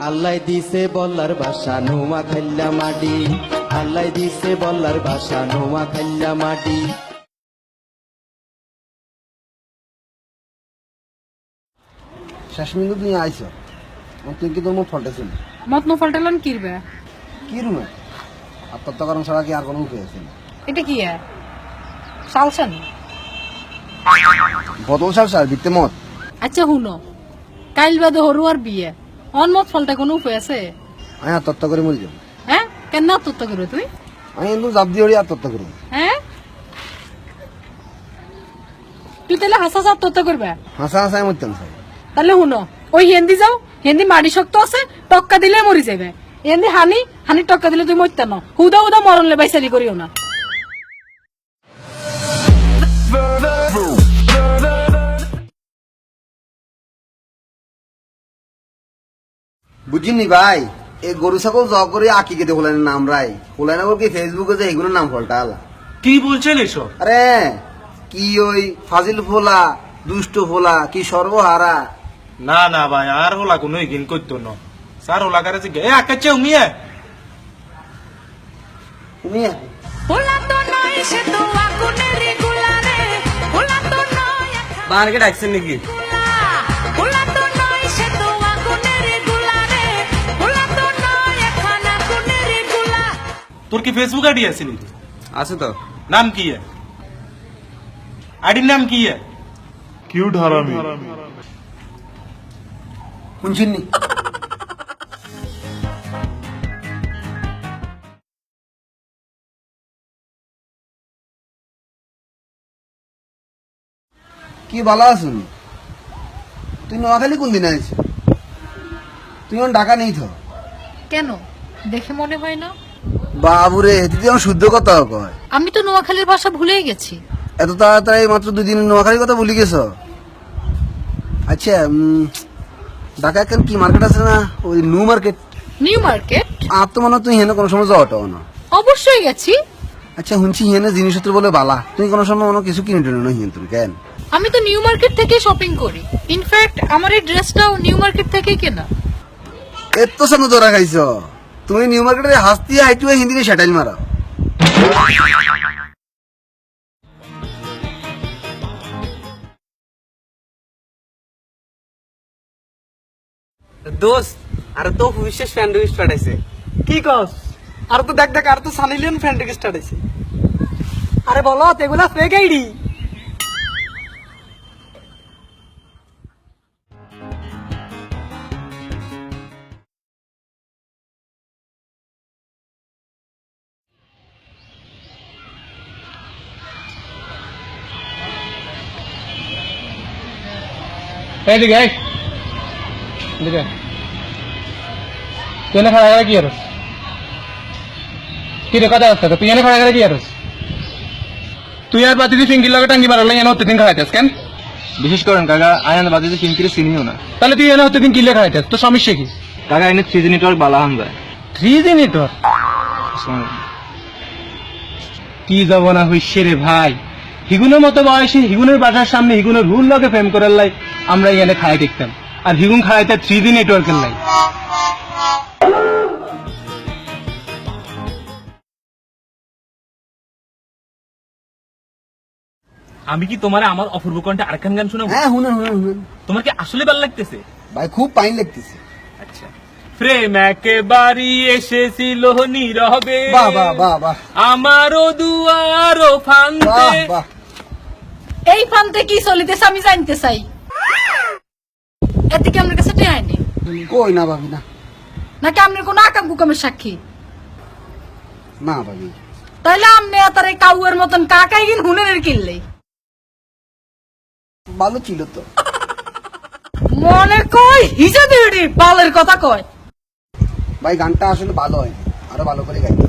আল্লাহ দিছে বল্লার বাসা নোয়া খাইলা মাটি। আল্লাহ দিছে বল্লার বাসা নোয়া খাইলা মাটি। শেষ মিনিট তুমি আইছ তুই কি তোর মুখ ফলটেছিল মত নফলটালন কিরবে কি রুমে আত্মহত্যাকরণ ছাড়া কি আর কোনো উপায় আছে এটা কি এ? শালসান বদল সার সার বিত্তে মত আচ্ছা হুনো কাইল বাদে হরুয়ার বিয়ে। অন মত ফলটা কোনো উপায় আছে? আমি আত্মহত্যা করে মরি যাব হ্যাঁ কেন আত্মহত্যা করবে তুই আমি কিন্তু জাপ দিয়ে আত্মহত্যা করব হ্যাঁ তুই তাহলে হাসা হাসা আত্মহত্যা করবে হাসা হাসায় মরতাম স্যার তাহলে হুনো ওই হেন্দি যাও হেন্দি মাড়ি শক্ত আছে টক্কা দিলে মরি যাবে হেন্দি হানি হানি টক্কা দিলে তুই মরতে না হুদা হুদা মরণলে বাইসারি করিও না। বুঝিনি ভাই এই গরু ছাগল জ করে আঁকি কেটে হলেন নাম রাই হলেন আবার কি ফেসবুকে যে এগুলোর নাম ফলটা আলা কি বলছেন এসব? আরে কি ওই ফাজিল ফোলা দুষ্ট ফোলা কি সর্বহারা? না না ভাই আর হোলা কোনো ইগিন করতো না। স্যার হোলা করে যে এ আকাচ্ছে উমিয়ে তুমি Hola tono y se tu vacune regulare. Hola tono y বাহারকে ডাকছেন নাকি? তোর কি ফেসবুক আইডি আছে নাকি? আছে তো। নাম কি है আইডির নাম কি কিউট হারামি। শুনছিনি কি ভালো আছুন? তুই নোয়াখালী কোন দিন আইছ তুই এখন টাকা নেই তো? কেন? দেখে মনে হয় না? বাবুরে তুই আমার শুদ্ধ কথা কয়। আমি তো নোয়াখালীর ভাষা ভুলেই গেছি। এত তাড়াতাড়ি মাত্র দুই দিন নোয়াখালীর কথা ভুলে গেছ? আচ্ছা ঢাকা এখন কি মার্কেট আছে না? ওই নিউ মার্কেট নিউ মার্কেট আর তো মনে তুই হেনে কোনো সময় যাওয়াটাও না। অবশ্যই গেছি। আচ্ছা শুনছি হেনে জিনিসপত্র বলে বালা। তুই কোনো সময় হয় কিছু কিনে টেনে হিন তুমি কেন? আমি তো নিউ মার্কেট থেকে শপিং করি। ইনফ্যাক্ট আমার এই ড্রেসটাও নিউ মার্কেট থেকেই কেনা। এত সামনে ধরা খাইছ। তুমি নিউ মার্কেটে হাসতি হাইটু হিন্দি সেটাইল মারা। দোস্ত, আর তো বিশেষ ফ্যান রিকোয়েস্ট পাঠাইছে কি কস? আর তো দেখ দেখ, আর তো সানিলিয়ন ফ্রেন্ড রিকোয়েস্ট আছে। আরে বলো এগুলা ফেক আইডি এদিকে। এদিকে। তুই এনে খাড়া কি আরস কি রে কথা হচ্ছে তো? তুই এনে খাড়া কি আরস তুই আর বাতি ফিঙ্কির লগে টাঙ্গি মারালে এনে হতে দিন খাওয়াইতেস কেন বিশেষ করেন কাকা আয়না বাজে ফিঙ্কিরে চিনিও না তাহলে তুই এনে হতে দিন কিলে তোর সমস্যা কি কাকা এনে থ্রি জি নেটওয়ার্ক বালা হান যায় থ্রি জি নেটওয়ার্ক কি যাব না হইছে রে ভাই হিগুনের মতো বয়সে হিগুনের বাসার সামনে হিগুনের রুল লগে ফেম করার লাই আমরা এখানে খাই দেখতাম। আর হিগুন খাইতে থ্রি জি নেটওয়ার্কের লাই আমি কি তোমার আমার অপূর্ব কণ্ঠে আরেকখান গান শোনাবো? হ্যাঁ হুনেন হুনেন হুনেন। তোমার কি আসলে ভালো লাগতেছে? ভাই খুব পাইন লাগতেছে। আচ্ছা। প্রেম একেবারে এসেছিল নীরবে। বাহ বাহ বাহ বাহ। আমারও দুয়ারও ফান্তে। বাহ বাহ। এই ফান্তে কি চলিতেছে আমি জানতে চাই। এতে কি আমার কাছে টেহায়নি কই না ভাবি না। নাকি আপনার কোনো আকাম কুকামের সাক্ষী? না ভাবি। তাহলে আমি তার এই কাউয়ের মতন কাকাই গিন হুনের কিনলে ভালো ছিল তো। মনে কয় হিজা দিড়ি বালের কথা কয়। ভাই গানটা আসলে ভালো হয় আরও ভালো করে গাইতে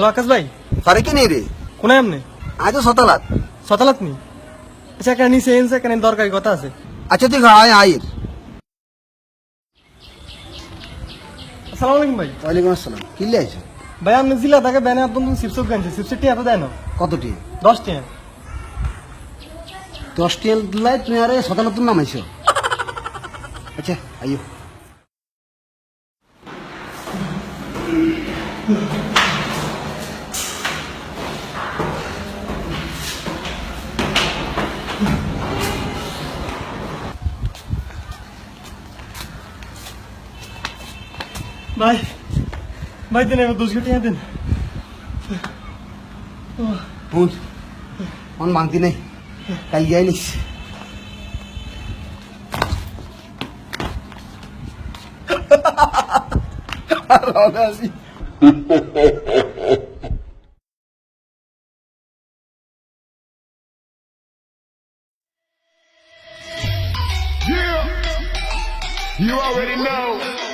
হ্যালো আকাশ ভাই। পারে কি নেই রে? কোনে আমনে আজ সতালাত। সতালাত নি? আচ্ছা নিচে এনছে এখানে দরকারি কথা আছে। আচ্ছা তুই আয় আয়ের আসসালামু আলাইকুম ভাই। ওয়ালাইকুম আসসালাম। কি ভাই জিলা তাকে ব্যানে আপনার সিপসপ গানছে সিপসের টিয়া তো দেয় না। কতটি দশ টিয়া। দশটি লাই তুমি আরে সতানতুন নামাইছো। আচ্ছা আইও May. May din evet düzgün yedin. Bun. On mangdi yeah! You already know.